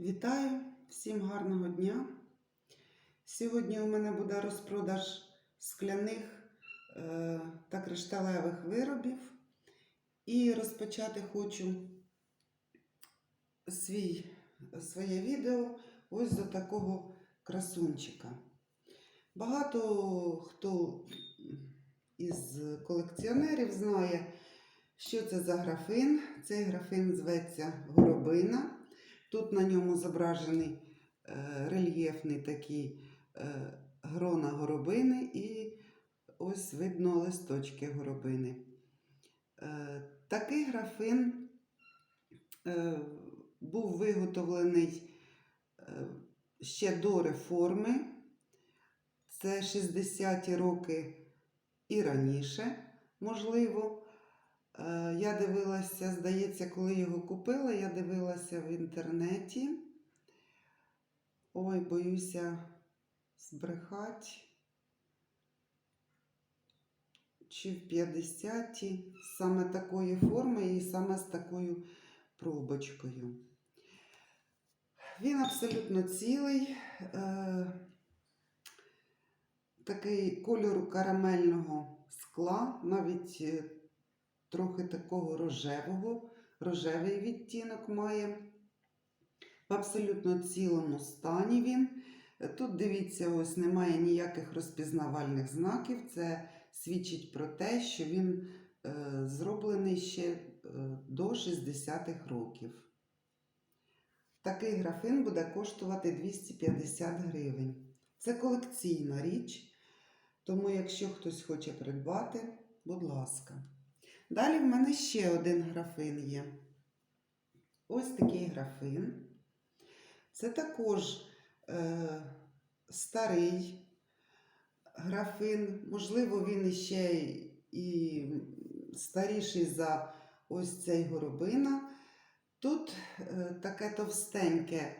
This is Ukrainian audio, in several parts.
Вітаю, всім гарного дня. Сьогодні у мене буде розпродаж скляних е, та кришталевих виробів. І розпочати хочу свій, своє відео ось до такого красунчика. Багато хто із колекціонерів знає, що це за графин. Цей графин зветься Горобина. Тут на ньому зображений е, рельєфний такий е, грона горобини і ось видно листочки горобини. Е, такий графин був виготовлений ще до реформи. Це 60-ті роки і раніше, можливо. Е, Я дивилася, здається, коли його купила, я дивилася в інтернеті. Ой, боюся збрехати. Чи в 50-ті саме такої форми і саме з такою пробочкою. Він абсолютно цілий, е, такий кольору карамельного скла, навіть е, трохи такого рожевого, рожевий відтінок має. В абсолютно цілому стані він. Тут, дивіться, ось немає ніяких розпізнавальних знаків. Це свідчить про те, що він е, зроблений ще е, до 60-х років. Такий графин буде коштувати 250 гривень. Це колекційна річ, тому якщо хтось хоче придбати, будь ласка. Далі в мене ще один графин є. Ось такий графин. Це також е, старий графин, можливо, він іще і старіший за ось цей горобина. Тут е, таке товстеньке,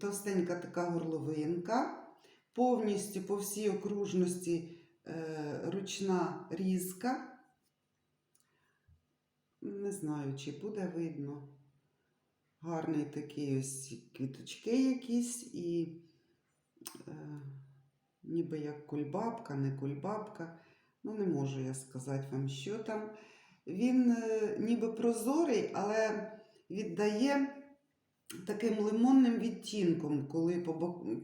товстенька така горловинка, повністю по всій окружності е, ручна різка. Не знаю, чи буде видно. Гарний такий ось квіточки якісь і е, ніби як кульбабка, не кульбабка. Ну, не можу я сказати вам, що там. Він е, ніби прозорий, але віддає таким лимонним відтінком, коли по,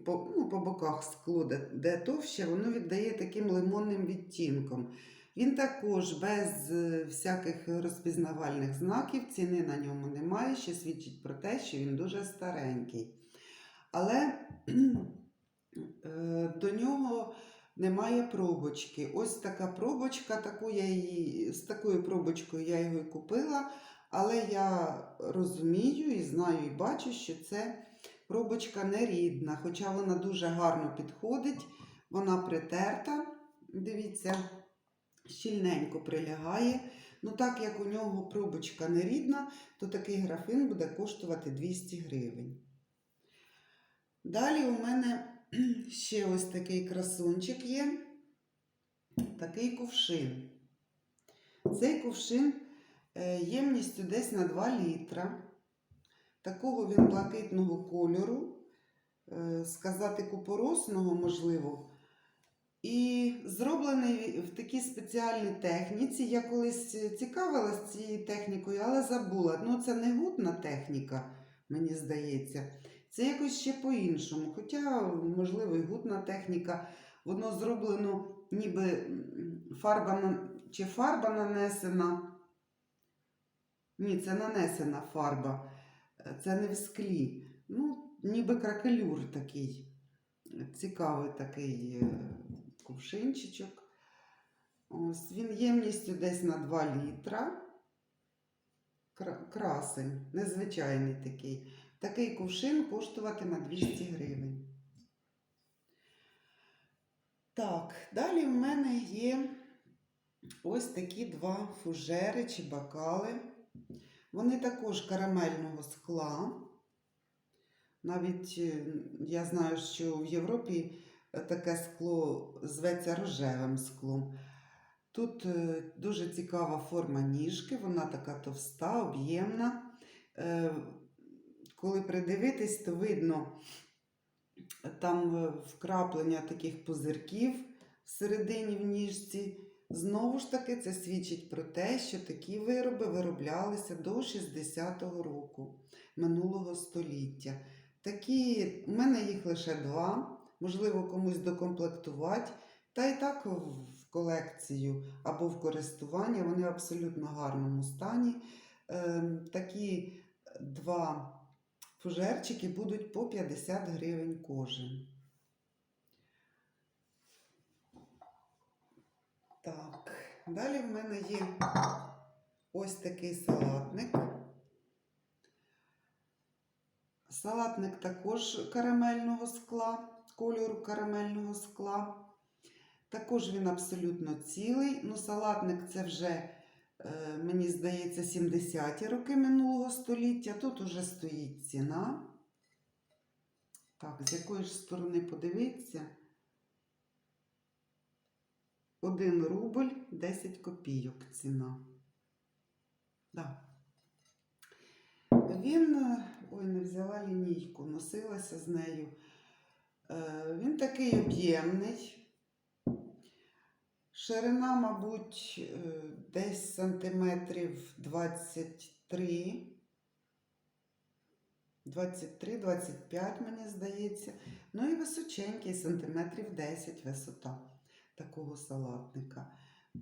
по, ну, по боках скло, де, де товще, воно віддає таким лимонним відтінком. Він також без е, всяких розпізнавальних знаків, ціни на ньому немає, що свідчить про те, що він дуже старенький. Але е, до нього немає пробочки. Ось така пробочка, таку я її, з такою пробочкою я його і купила, але я розумію і знаю, і бачу, що це пробочка не рідна, хоча вона дуже гарно підходить, вона притерта. Дивіться щільненько прилягає. Ну, так як у нього пробочка не рідна, то такий графин буде коштувати 200 гривень. Далі у мене ще ось такий красунчик є, такий кувшин. Цей кувшин е, ємністю десь на 2 літра. Такого він блакитного кольору, е, сказати купоросного, можливо. І зроблений в такій спеціальній техніці. Я колись цікавилась цією технікою, але забула. Ну, це не гутна техніка, мені здається. Це якось ще по-іншому. Хоча, можливо, і гутна техніка. Воно зроблено ніби фарба чи фарба нанесена. Ні, це нанесена фарба. Е, Це не в склі. Ну, ніби кракелюр такий. Цікавий такий е, кувшинчичок. Ось він ємністю десь на 2 літра. Красень, незвичайний такий. Такий кувшин коштуватиме 200 гривень. Так, далі в мене є ось такі два фужери чи бокали. Вони також карамельного скла. Навіть е, я знаю, що в Європі таке скло зветься рожевим склом. Тут е, дуже цікава форма ніжки, вона така товста, об'ємна. Е, коли придивитись, то видно там е, вкраплення таких пузирків всередині в ніжці. Знову ж таки, це свідчить про те, що такі вироби вироблялися до 60-го року минулого століття. Такі, у мене їх лише два, можливо, комусь докомплектувати. Та і так в колекцію або в користування, вони в абсолютно гарному стані. Ем, такі два фужерчики будуть по 50 гривень кожен. Так, далі в мене є ось такий салатник. Салатник також карамельного скла, кольору карамельного скла. Також він абсолютно цілий. Ну, салатник це вже, е, мені здається, 70-ті роки минулого століття. Тут уже стоїть ціна. Так, з якої ж сторони подивитися? 1 рубль 10 копійок ціна. Да. Він, е, ой, не взяла лінійку, носилася з нею. Е, Він такий об'ємний. Ширина, мабуть, е, десь сантиметрів 23. 23-25, мені здається. Ну і височенький, сантиметрів 10 висота такого салатника.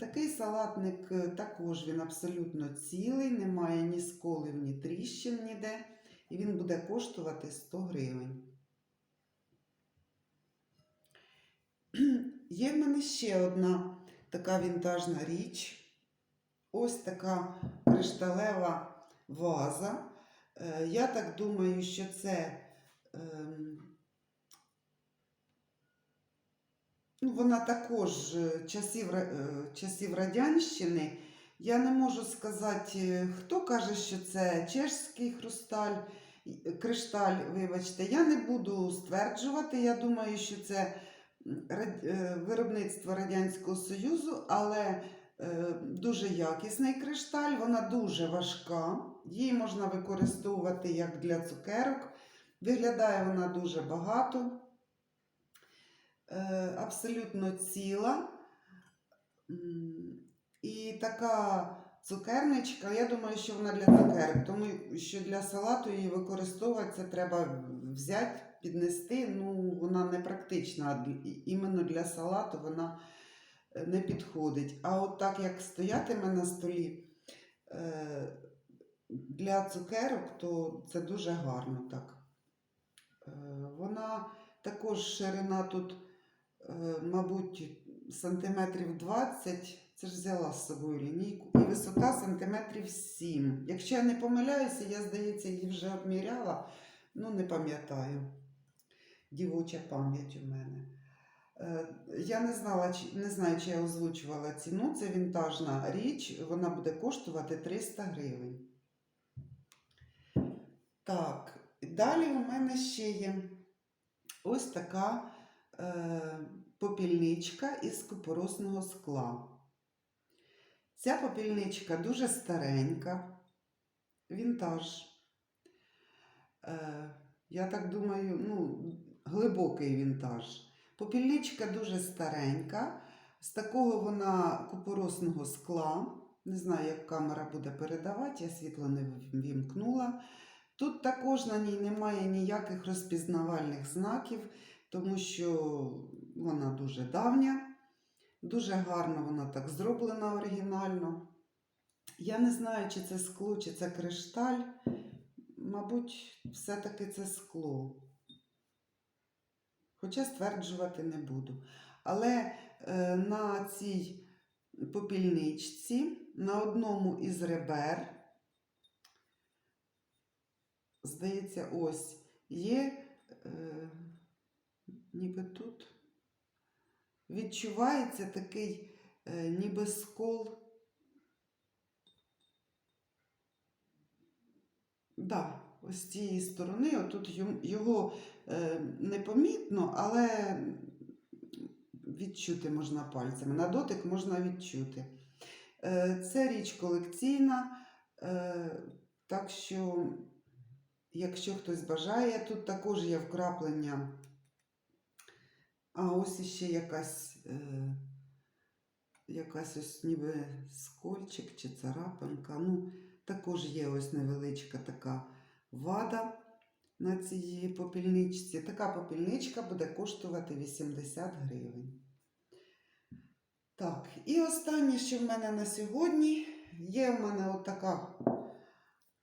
Такий салатник е, також він абсолютно цілий, немає ні сколів, ні тріщин ніде. І він буде коштувати 100 гривень. Є в мене ще одна така вінтажна річ. Ось така кришталева ваза. Е, Я так думаю, що це ем, ну, вона також е, часів, е, часів Радянщини. Я не можу сказати, хто каже, що це чешський хрусталь, кришталь, вибачте. Я не буду стверджувати. Я думаю, що це е, виробництво Радянського Союзу, але е, дуже якісний кришталь, вона дуже важка. Її можна використовувати як для цукерок. Виглядає вона дуже багато, е, абсолютно ціла. І така цукерничка, я думаю, що вона для цукерок, тому що для салату її використовувати це треба взяти, піднести. Ну, вона не практична. Іменно для салату вона е, не підходить. А от так як стоятиме на столі е, для цукерок, то це дуже гарно так. Е, Вона також ширина тут, мабуть, сантиметрів 20. Це ж взяла з собою лінійку. І висота сантиметрів 7. Якщо я не помиляюся, я, здається, її вже обміряла. Ну, не пам'ятаю. Дівоча пам'ять у мене. Е, Я не знала, не знаю, чи я озвучувала ціну. Це вінтажна річ, вона буде коштувати 300 гривень. Так, далі у мене ще є ось така е, попільничка із купоросного скла. Ця попільничка дуже старенька, вінтаж. Е, я так думаю, ну, глибокий вінтаж. Попільничка дуже старенька, з такого вона купоросного скла. Не знаю, як камера буде передавати, я світло не вімкнула. Тут також на ній немає ніяких розпізнавальних знаків, тому що вона дуже давня, дуже гарно вона так зроблена оригінально. Я не знаю, чи це скло, чи це кришталь. Мабуть, все-таки це скло. Хоча стверджувати не буду. Але е, на цій попільничці, на одному із ребер, здається, ось є, е, ніби тут, відчувається такий е, ніби скол. Да, ось з цієї сторони, отут його непомітно, але відчути можна пальцями. На дотик можна відчути. Е, це річ колекційна, е, так що якщо хтось бажає, тут також є вкраплення. А ось іще якась, е, якась ось ніби скольчик чи царапинка. Ну, також є ось невеличка така вада на цій попільничці. Така попільничка буде коштувати 80 гривень. Так, і останнє, що в мене на сьогодні, є в мене отака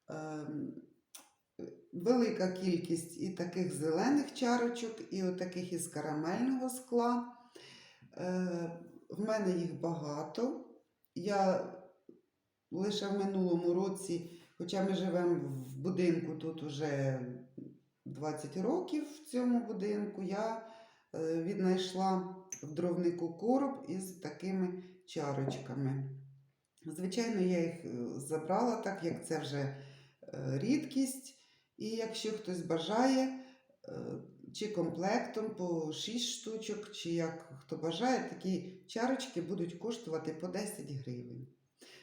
ем, велика кількість і таких зелених чарочок, і отаких із карамельного скла. Е, в мене їх багато. Я лише в минулому році, хоча ми живемо в будинку тут уже 20 років в цьому будинку, я е, віднайшла в дровнику короб із такими чарочками. Звичайно, я їх е, забрала, так як це вже е, рідкість. І якщо хтось бажає, чи комплектом по 6 штучок, чи як хто бажає, такі чарочки будуть коштувати по 10 гривень.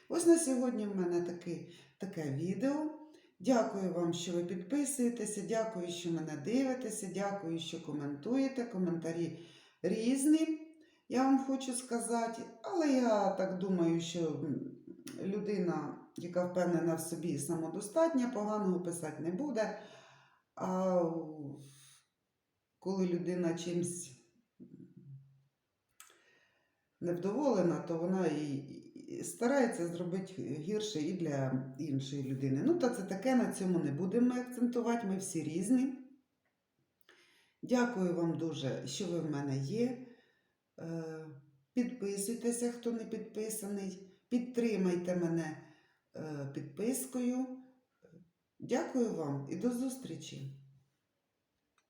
Ось на сьогодні в мене таки, таке відео. Дякую вам, що ви підписуєтеся, дякую, що мене дивитеся, дякую, що коментуєте. Коментарі різні, я вам хочу сказати. Але я так думаю, що людина, яка впевнена в собі самодостатня, поганого писати не буде. А коли людина чимсь невдоволена, то вона і, старається зробити гірше і для іншої людини. Ну, та це таке, на цьому не будемо акцентувати, ми всі різні. Дякую вам дуже, що ви в мене є. Е, Підписуйтеся, хто не підписаний. Підтримайте мене е, підпискою. Дякую вам і до зустрічі!